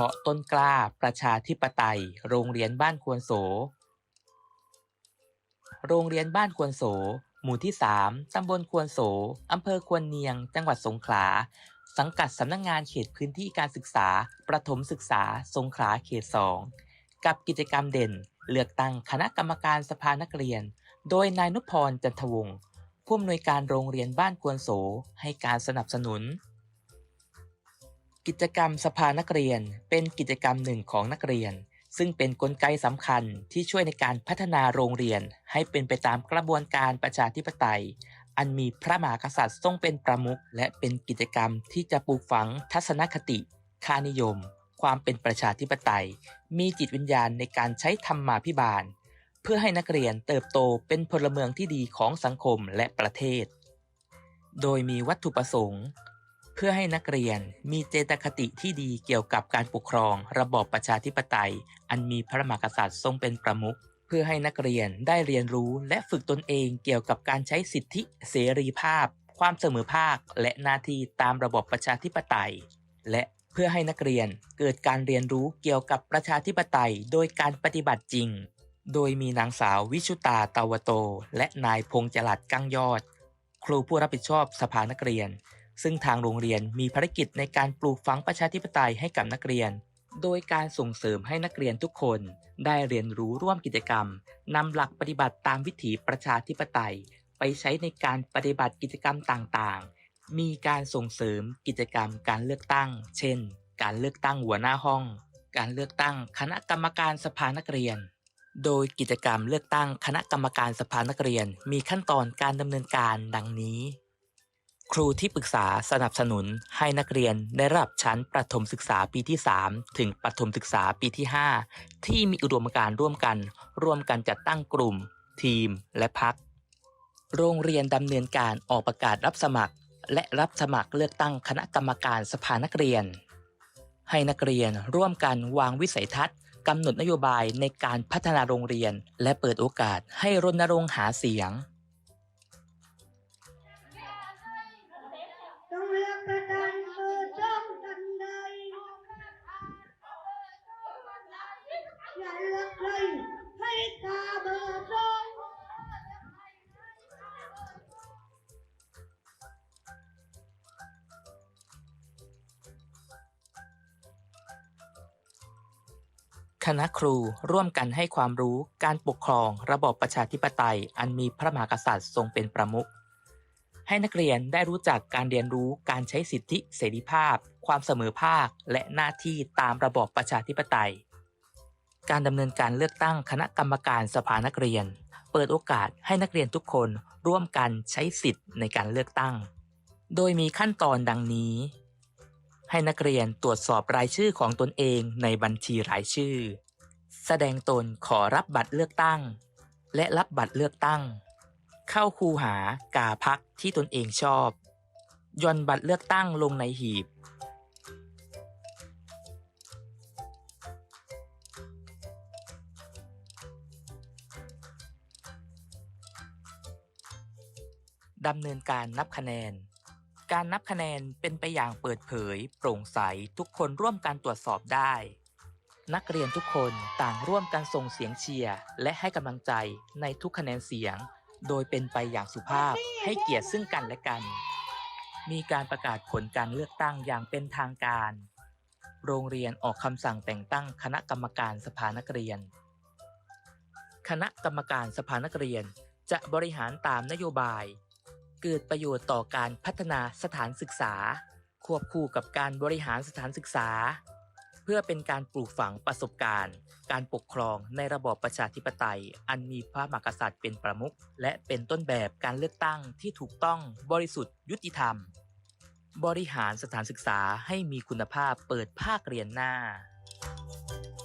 เพาะต้นกล้าประชาธิปไตย โรงเรียนบ้านควนโส โรงเรียนบ้านควนโส หมู่ที่ 3 ตำบลควนโส อำเภอควนเนียง จังหวัดสงขลา สังกัดสำนักงงานเขตพื้นที่การศึกษา ประถมศึกษา สงขลาเขต 2 กับกิจกรรมเด่น เลือกตั้งคณะกรรมการสภานักเรียน โดยนายนุพรจันทวงศ์ผู้อำนวยการโรงเรียนบ้านควนโสให้การสนับสนุน กิจกรรมสภานักเรียนเป็นกิจกรรมหนึ่งของนักเรียน ซึ่งเป็นนกลไกสำคัญที่ช่วยในการพัฒนาโรงเรียน ให้เป็นไปตามกระบวนการประชาธิปไตย อันมีพระมหากษัตริย์ทรงเป็นประมุขและเป็นกิจกรรมที่จะปลูกฝังทัศนคติ ค่านิยม ความเป็นประชาธิปไตย มีจิตวิญญาณในการใช้ธรรมาภิบาล เพื่อให้นักเรียนเติบโตเป็นพลเมืองที่ดีของสังคมและประเทศ โดยมีวัตถุประสงค์ เพื่อให้นักเรียนมีเจตคติที่ดีเกี่ยวกับการปกครอง ระบอบประชาธิปไตย อันมีพระมหากษัตริย์ทรงเป็นประมุขเพื่อให้นักเรียนได้เรียนรู้และฝึกตนเองเกี่ยวกับการใช้สิทธิเสรีภาพ ความเสมอภาค และหน้าที่ตามระบบประชาธิปไตย และเพื่อให้นักเรียนเกิดการเรียนรู้เกี่ยวกับประชาธิปไตย โดยการปฏิบัติจริง โดยมีนางสาววิชุตาตาวโต และนายพงษ์จรัดกั้งยอด ครูผู้รับผิดชอบสภานักเรียน ซึ่งทางโรงเรียนมีภารกิจในการปลูกฝังประชาธิปไตยให้กับนักเรียน โดยการส่งเสริมให้นักเรียนทุกคน ได้เรียนรู้ร่วมกิจกรรมนำหลักปฏิบัติตามวิถีประชาธิปไตย ไปใช้ในการปฏิบัติกิจกรรมต่างๆ มีการส่งเสริมกิจกรรมการเลือกตั้ง เช่น การเลือกตั้งหัวหน้าห้อง การเลือกตั้งคณะกรรมการสภานักเรียนโดยกิจกรรมเลือกตั้งคณะกรรมการสภานักเรียนมีขั้นตอนการดำเนินการดังนี้ ครูที่ปรึกษาสนับสนุนให้นักเรียนในระดับชั้นประถมศึกษาปีที่ 3 ถึงประถมศึกษาปีที่ 5 ที่มีอุดมการณ์ร่วมกัน ร่วมกันจัดตั้งกลุ่ม ทีม และพัก โรงเรียนดำเนินการออกประกาศรับสมัคร และรับสมัครเลือกตั้งคณะกรรมการสภานักเรียน ให้นักเรียนร่วมกันวางวิสัยทัศน์กำหนดนโยบายในการพัฒนาโรงเรียน และเปิดโอกาสให้รณรงค์หาเสียงต้อง คณะครูร่วมกันให้ความรู้การปกครองระบอบประชาธิปไตย อันมีพระมหากษัตริย์ทรงเป็นประมุข ให้นักเรียนได้รู้จักการเรียนรู้การใช้สิทธิเสรีภาพ ความเสมอภาค และหน้าที่ตามระบอบประชาธิปไตย การดำเนินการเลือกตั้งคณะกรรมการสภานักเรียน เปิดโอกาสให้นักเรียนทุกคนร่วมกันใช้สิทธิ์ในการเลือกตั้ง โดยมีขั้นตอนดังนี้ ให้นักเรียนตรวจสอบรายชื่อของตนเองในบัญชีรายชื่อ แสดงตนขอรับบัตรเลือกตั้ง และรับบัตรเลือกตั้ง เข้าคูหากาพักที่ตนเองชอบย่อนบัตรเลือกตั้งลงในหีบ ดำเนินการนับคะแนน การนับคะแนนเป็นไปอย่างเปิดเผย โปร่งใสทุกคนร่วมกันตรวจสอบได้ นักเรียนทุกคนต่างร่วมกันส่งเสียงเชียร์และให้กำลังใจในทุกคะแนนเสียง โดยเป็นไปอย่างสุภาพให้เกียรติซึ่งกันและกัน มีการประกาศผลการเลือกตั้งอย่างเป็นทางการ โรงเรียนออกคำสั่งแต่งตั้งคณะกรรมการสภานักเรียน คณะกรรมการสภานักเรียนจะบริหารตามนโยบาย เกิดประโยชน์ต่อการพัฒนาสถานศึกษา ควบคู่กับการบริหารสถานศึกษา เพื่อเป็นการปลูกฝังประสบการณ์ การปกครองในระบอบประชาธิปไตย อันมีพระมหากษัตริย์เป็นประมุขและเป็นต้นแบบการเลือกตั้งที่ถูกต้องบริสุทธิ์ยุติธรรม บริหารสถานศึกษาให้มีคุณภาพเปิดภาคเรียนหน้า